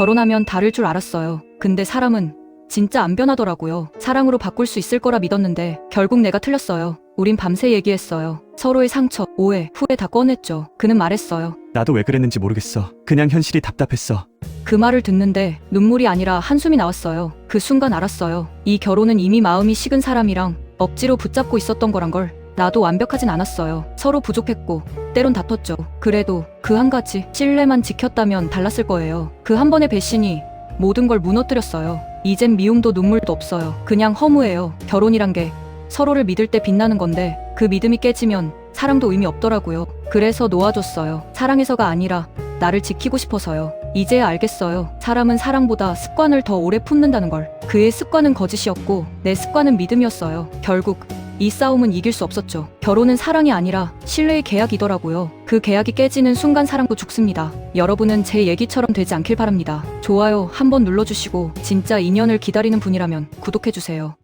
결혼하면 다를 줄 알았어요. 근데 사람은 진짜 안 변하더라고요. 사랑으로 바꿀 수 있을 거라 믿었는데 결국 내가 틀렸어요. 우린 밤새 얘기했어요. 서로의 상처, 오해, 후회 다 꺼냈죠. 그는 말했어요. 나도 왜 그랬는지 모르겠어. 그냥 현실이 답답했어. 그 말을 듣는데 눈물이 아니라 한숨이 나왔어요. 그 순간 알았어요. 이 결혼은 이미 마음이 식은 사람이랑 억지로 붙잡고 있었던 거란 걸 나도 완벽하진 않았어요. 서로 부족했고 때론 다퉜죠. 그래도 그 한 가지 신뢰만 지켰다면 달랐을 거예요. 그 한 번의 배신이 모든 걸 무너뜨렸어요. 이젠 미움도 눈물도 없어요. 그냥 허무해요. 결혼이란 게 서로를 믿을 때 빛나는 건데 그 믿음이 깨지면 사랑도 의미 없더라고요. 그래서 놓아줬어요. 사랑해서가 아니라 나를 지키고 싶어서요. 이제야 알겠어요. 사람은 사랑보다 습관을 더 오래 품는다는 걸. 그의 습관은 거짓이었고 내 습관은 믿음이었어요. 결국 이 싸움은 이길 수 없었죠. 결혼은 사랑이 아니라 신뢰의 계약이더라고요. 그 계약이 깨지는 순간 사랑도 죽습니다. 여러분은 제 얘기처럼 되지 않길 바랍니다. 좋아요 한번 눌러주시고 진짜 인연을 기다리는 분이라면 구독해주세요.